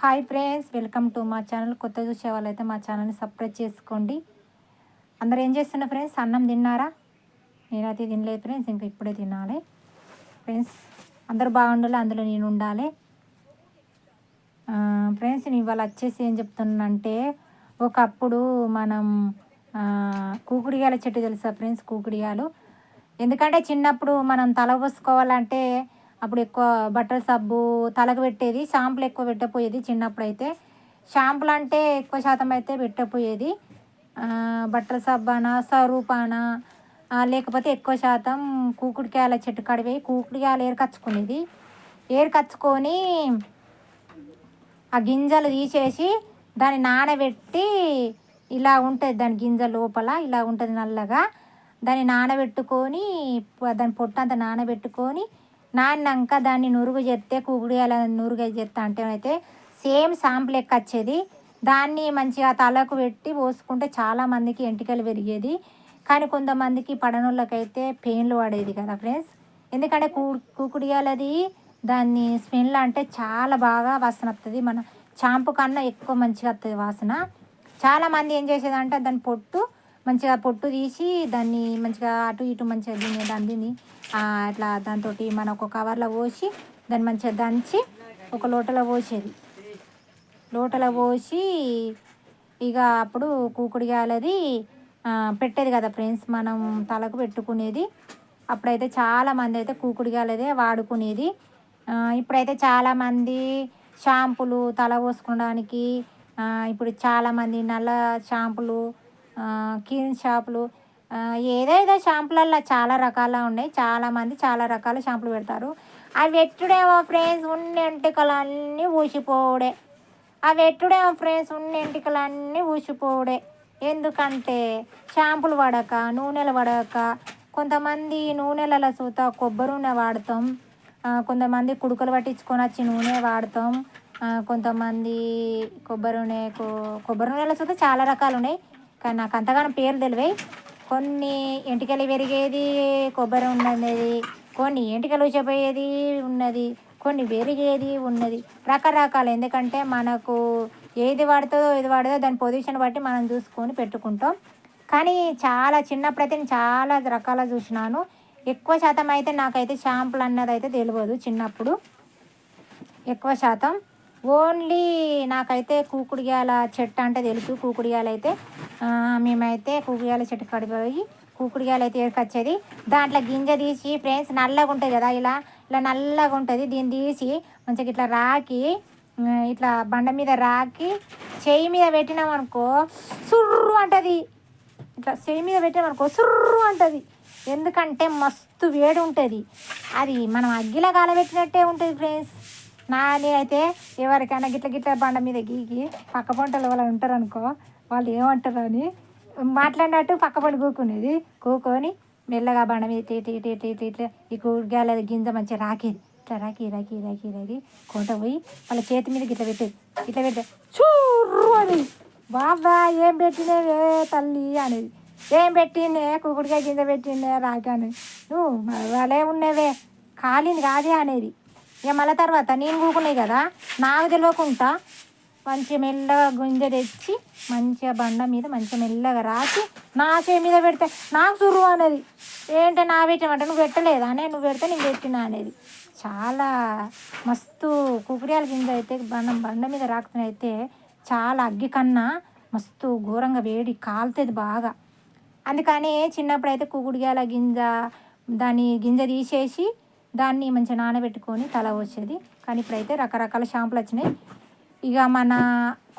Hi friends welcome to మా channel. కొత్త చూసే వాళ్ళైతే మా ఛానల్ని సబ్స్క్రైబ్ చేసుకోండి. అందరు ఏం చేస్తున్నారు ఫ్రెండ్స్? అన్నం తిన్నారా? నేనైతే తినలేదు ఫ్రెండ్స్ ఇంకా ఇప్పుడే తినాలి. ఫ్రెండ్స్ అందరు బాగుండాలి అందులో నేను ఉండాలి. ఫ్రెండ్స్ నేను ఇవాళ వచ్చేసి ఏం చెప్తున్నానంటే ఒకప్పుడు మనం కూకుడిగాయల చెట్టు తెలుసా ఫ్రెండ్స్ కూకుడిగాయలు ఎందుకంటే చిన్నప్పుడు మనం తల పోసుకోవాలంటే అప్పుడు ఎక్కువ బట్టర్ సబ్బు తలకు పెట్టేది షాంపులు ఎక్కువ పెట్టపోయేది చిన్నప్పుడు అయితే షాంపులు అంటే ఎక్కువ శాతం అయితే పెట్టపోయేది. బట్టర్ బట్టల సబ్బాన సరూపాన లేకపోతే ఎక్కువ శాతం కూకుడికాయల చెట్టు కడివి కూకుడికాయలు ఏరుకచ్చుకునేది. ఏరుకచ్చుకొని ఆ గింజలు తీసేసి దాన్ని నానబెట్టి ఇలా ఉంటుంది దాని గింజ లోపల ఇలా ఉంటుంది నల్లగా. దాన్ని నానబెట్టుకొని దాని పొట్ట అంతా నానబెట్టుకొని నాన్నాక దాన్ని నురుగు చేస్తే కుగుడియాల నురుగు చేస్తా అంటే అయితే సేమ్ సాంపుల్ లెక్క వచ్చేది. దాన్ని మంచిగా తలకు పెట్టి పోసుకుంటే చాలామందికి ఎంటికలు పెరిగేది. కానీ కొంతమందికి పడనోళ్ళకైతే పెయిన్లు పడేది కదా ఫ్రెండ్స్. ఎందుకంటే కూ కూకుడియాలది దాన్ని స్మెల్ అంటే చాలా బాగా వాసన వస్తుంది మన షాంపూ కన్నా ఎక్కువ మంచిగా వస్తుంది వాసన. చాలామంది ఏం చేసేదంటే దాని పొట్టు మంచిగా పొట్టు తీసి దాన్ని మంచిగా అటు ఇటు మంచిగా దీన్ని దండిని అట్లా ఇట్లా దాంతో మన ఒక కవర్లో పోసి దాన్ని మంచిగా దంచి ఒక లోటలో పోసేది. లోటలో పోసి ఇక అప్పుడు కూకుడిగాయలది పెట్టేది కదా ఫ్రెండ్స్ మనం తలకు పెట్టుకునేది. అప్పుడైతే చాలామంది అయితే కూకుడిగాయలదే వాడుకునేది. ఇప్పుడైతే చాలామంది షాంపులు తల పోసుకోవడానికి ఇప్పుడు చాలామంది నల్ల షాంపులు కీన్ షాపులు ఏదేదో షాంపులల్లో చాలా రకాల ఉన్నాయి చాలామంది చాలా రకాల షాంపులు పెడతారు. అవి ఎట్టుడేమో ఫ్రెండ్స్ ఉన్న ఎంటికలు అన్నీ ఊసిపోవుడే అవి ఎట్టుడేమో ఫ్రెండ్స్ ఉన్న ఎంటికలు అన్నీ ఊసిపోవడే. ఎందుకంటే షాంపులు పడక నూనెలు పడక కొంతమంది నూనెలలో చూత కొబ్బరి నూనె వాడతాం. కొంతమంది కుడుకలు పట్టించుకొని వచ్చి నూనె వాడతాం. కొంతమంది కొబ్బరి నూనె కొబ్బరి నూనెల చూత చాలా రకాలు ఉన్నాయి. కానీ నాకు అంతగానో పేర్లు తెలివాయి కొన్ని ఎంటికలు పెరిగేది కొబ్బరి ఉన్నది కొన్ని ఎంటికలు చెప్పేది ఉన్నది కొన్ని పెరిగేది ఉన్నది. రకరకాలు. ఎందుకంటే మనకు ఏది వాడుతుందో ఏది వాడుతుందో దాని పొజిషన్ బట్టి మనం చూసుకొని పెట్టుకుంటాం. కానీ చాలా చిన్నప్పుడైతే నేను చాలా రకాల చూసినాను. ఎక్కువ శాతం అయితే నాకైతే షాంపులు అన్నది అయితే తెలియదు చిన్నప్పుడు. ఎక్కువ శాతం ఓన్లీ నాకైతే కూకుడియాల చెట్టు అంటే తెలుసు. కూకుడియాలు అయితే మేమైతే కూకుడియాల చెట్టు కడిపోయి కూకుడియాలు అయితే ఏరుకొచ్చేది. దాంట్లో గింజ తీసి ఫ్రెండ్స్ నల్లగా ఉంటుంది కదా ఇలా ఇలా నల్లగా ఉంటుంది. దీన్ని తీసి మంచిగా ఇట్లా రాకి ఇట్లా బండ మీద రాకి చెయ్యి మీద పెట్టినాం అనుకో సుర్రు అంటది. ఇట్లా చెయ్యి మీద పెట్టామనుకో సుర్రు అంటది. ఎందుకంటే మస్తు వేడి ఉంటుంది. అది మనం అగ్గిలో కాలబెట్టినట్టే ఉంటుంది ఫ్రెండ్స్. నాని అయితే ఎవరికైనా గిట్ల గిట్ల బండ మీద గీకి పక్క పంటలు వాళ్ళు ఉంటారు అనుకో వాళ్ళు ఏమంటారు అని మాట్లాడినట్టు పక్క పంట కూకునేది. కూకొని మెల్లగా బండ మీద ఇట్లా ఇట్లా ఇట్లా ఇట్లా ఇట్లా ఈ కూరగాయల గింజ మంచిగా రాకేది ఇట్లా రాకి రాకి రాకి రాకి కొంట పోయి వాళ్ళ చేతి మీద ఇట్లా పెట్టేది. ఇట్లా పెట్టే చూర్రు అని. బాబా ఏం పెట్టినవే తల్లి అనేది. ఏం పెట్టిండే కుకుడికాయ గింజ పెట్టిండే రాకాను నువ్వు వాళ్ళే ఉన్నవే. కాలింది కాదే అనేది. ఇక మళ్ళీ తర్వాత నేను కూకున్నాయి కదా నాకు తెలియకుండా మంచిగా మెల్లగా గుంజ తెచ్చి మంచిగా బండ మీద మంచిగా మెల్లగా రాసి నా చేయి మీద పెడితే నాకు సురువు అనేది. ఏంటంటే నా పెట్టమంటే నువ్వు పెట్టలేదా అనే? నువ్వు పెడితే నేను పెట్టినా అనేది. చాలా మస్తు కుకుడియాల గింజ అయితే బండ బండ మీద రాకుతున్న చాలా అగ్గి కన్నా మస్తు ఘోరంగా వేడి కాలుతుంది బాగా. అందుకని చిన్నప్పుడు అయితే కుకుడియాల గింజ దాని గింజ తీసేసి దాన్ని మంచిగా నానబెట్టుకొని తల వచ్చేది కానీ ఇప్పుడైతే రకరకాల షాంపులు వచ్చినాయి. ఇక మన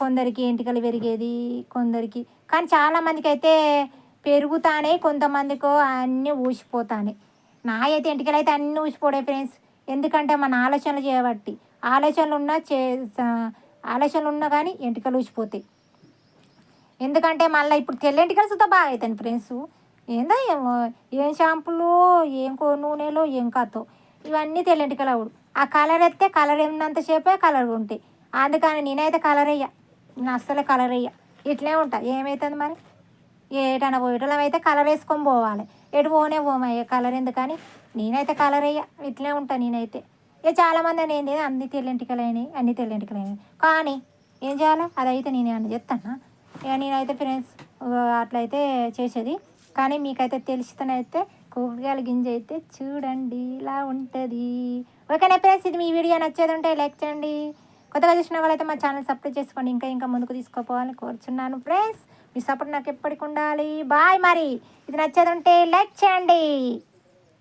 కొందరికి ఎంటికలు పెరిగేది కొందరికి కానీ చాలామందికి అయితే పెరుగుతానే కొంతమందికో అన్నీ ఊసిపోతానే. నా అయితే ఎంటికలు అయితే అన్నీ ఊసిపోడే ఫ్రెండ్స్. ఎందుకంటే మన ఆలోచనలు చేయబట్టి. ఆలోచనలు ఉన్నా చే ఆలోచనలు ఉన్నా కానీ ఎంటికలు ఊసిపోతాయి. ఎందుకంటే మళ్ళీ ఇప్పుడు తెల్లెంటికలు సుతా బాగా అవుతాయి ఫ్రెండ్స్. ఏందో ఏమో ఏం షాంపులు ఏం కో నూనెలో ఏం కాతో ఇవన్నీ తెల్లెంటికలు అవుడు ఆ కలర్ ఎత్తే కలర్ ఉన్నంతసేపే కలర్ ఉంటాయి. అందుకని నేనైతే కలర్ అయ్యా నేను అస్సలే కలర్ అయ్యా ఇట్లే ఉంటా. ఏమవుతుంది మరి? ఏటైనా పోయేటోళ్ళం అయితే కలర్ వేసుకొని పోవాలి. ఎటు పోనే పోమయ్య కలర్ ఎందుకని? నేనైతే కలర్ అయ్యా ఇట్లే ఉంటా నేనైతే. ఇక చాలామంది అని ఏంది? అన్ని తెల్లెంటికలు అయినాయి అన్ని తెల్లెంటికలు అయినాయి. కానీ ఏం చేయాలి? అదైతే నేనే అని చెప్తాను ఇక నేనైతే ఫ్రెండ్స్ అట్లయితే చేసేది. కానీ మీకైతే తెలిసితేనైతే కూరగాయల గింజ అయితే చూడండి ఇలా ఉంటుంది. ఓకేనా ఫ్రెండ్స్ ఇది మీ వీడియో నచ్చేది ఉంటే లైక్ చేయండి. కొత్తగా చూసిన వాళ్ళైతే మా ఛానల్ సబ్స్క్రైబ్ చేసుకోండి. ఇంకా ఇంకా ముందుకు తీసుకోపోవాలని కోరుచున్నాను ఫ్రెండ్స్. మీ సపోర్ట్ నాకు ఎప్పటికి ఉండాలి. బాయ్ మరి. ఇది నచ్చేది ఉంటే లైక్ చేయండి.